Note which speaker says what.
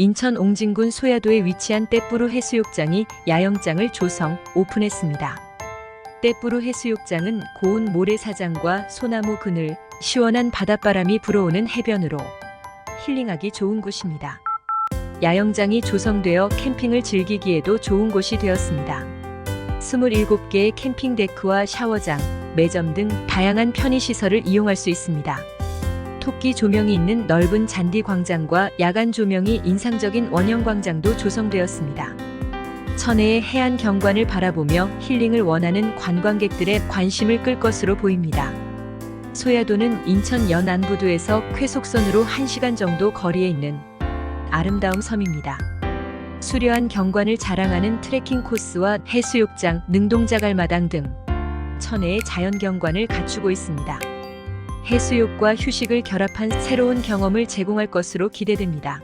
Speaker 1: 인천 옹진군 소야도에 위치한 떼뿌루 해수욕장이 야영장을 조성, 오픈했습니다. 떼뿌루 해수욕장은 고운 모래사장과 소나무 그늘, 시원한 바닷바람이 불어오는 해변으로 힐링하기 좋은 곳입니다. 야영장이 조성되어 캠핑을 즐기기에도 좋은 곳이 되었습니다. 27개의 캠핑 데크와 샤워장, 매점 등 다양한 편의시설을 이용할 수 있습니다. 토끼 조명이 있는 넓은 잔디 광장과 야간 조명이 인상적인 원형 광장도 조성되었습니다. 천혜의 해안 경관을 바라보며 힐링을 원하는 관광객들의 관심을 끌 것으로 보입니다. 소야도는 인천 연안부두에서 쾌속선으로 1시간 정도 거리에 있는 아름다운 섬입니다. 수려한 경관을 자랑하는 트레킹 코스와 해수욕장, 능동자갈마당 등 천혜의 자연 경관을 갖추고 있습니다. 해수욕과 휴식을 결합한 새로운 경험을 제공할 것으로 기대됩니다.